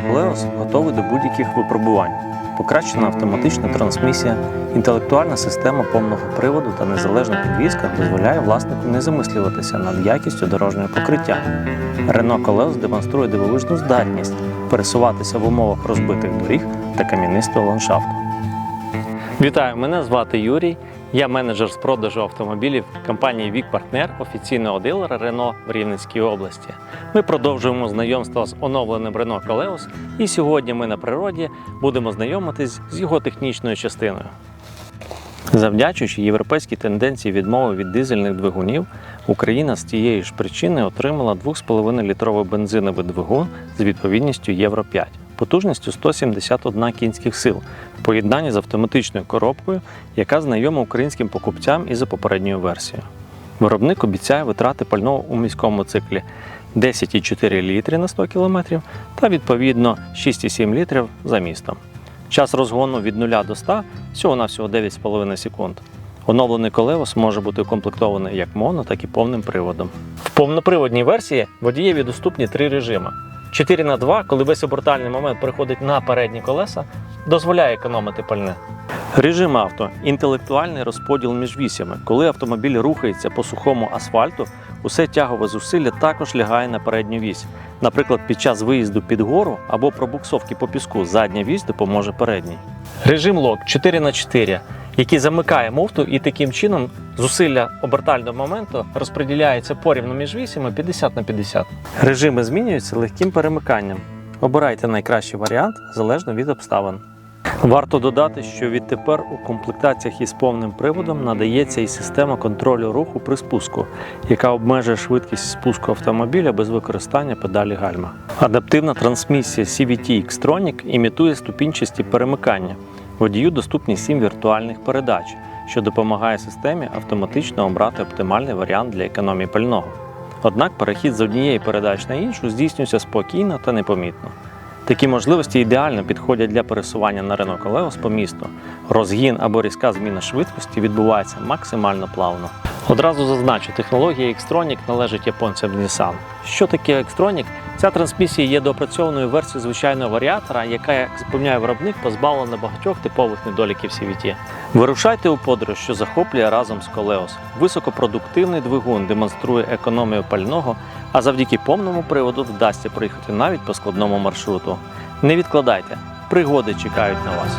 Колеос готовий до будь-яких випробувань. Покращена автоматична трансмісія, інтелектуальна система повного приводу та незалежна підвізка дозволяє власнику не замислюватися над якістю дорожнього покриття. Renault Koleos демонструє дивовижну здатність пересуватися в умовах розбитих доріг та кам'янистого ландшафту. Вітаю, мене звати Юрій. Я менеджер з продажу автомобілів компанії Вік Партнер, офіційного дилера Renault в Рівненській області. Ми продовжуємо знайомство з оновленим Renault Koleos, і сьогодні ми на природі будемо знайомитись з його технічною частиною. Завдячуючи європейській тенденції відмови від дизельних двигунів, Україна з тієї ж причини отримала 2,5 літровий бензиновий двигун з відповідністю Євро 5, потужністю 171 кінських сил в поєднанні з автоматичною коробкою, яка знайома українським покупцям і за попередньою версією. Виробник обіцяє витрати пального у міському циклі 10,4 літри на 100 км та відповідно 6,7 літрів за містом. Час розгону від 0 до 100 всього-навсього 9,5 секунд. Оновлений колеос може бути укомплектований як моно, так і повним приводом. В повноприводній версії водієві доступні три режими. 4 на 2, коли весь обертальний момент переходить на передні колеса, дозволяє економити пальне. Режим авто інтелектуальний розподіл між вісями. Коли автомобіль рухається по сухому асфальту, усе тягове зусилля також лягає на передню вісь. Наприклад, під час виїзду під гору або пробуксовки по піску задня вісь допоможе передній. Режим лок 4 на 4 який замикає муфту і таким чином зусилля обертального моменту розподіляється порівну між вісями 50 на 50. Режими змінюються легким перемиканням. Обирайте найкращий варіант залежно від обставин. Варто додати, що відтепер у комплектаціях із повним приводом надається і система контролю руху при спуску, яка обмежує швидкість спуску автомобіля без використання педалі гальма. Адаптивна трансмісія CVT X-Tronic імітує ступінчасті перемикання. Водію доступні 7 віртуальних передач, що допомагає системі автоматично обрати оптимальний варіант для економії пального. Однак перехід з однієї передач на іншу здійснюється спокійно та непомітно. Такі можливості ідеально підходять для пересування на Renault Koleos по місту. Розгін або різка зміна швидкості відбувається максимально плавно. Одразу зазначу, технологія Xtronic належить японцям Nissan. Що таке Xtronic? Ця трансмісія є доопрацьованою версією звичайного варіатора, яка, як запевняє виробник, позбавлена багатьох типових недоліків CVT. Вирушайте у подорож, що захоплює разом з Koleos. Високопродуктивний двигун демонструє економію пального, а завдяки повному приводу вдасться проїхати навіть по складному маршруту. Не відкладайте, пригоди чекають на вас.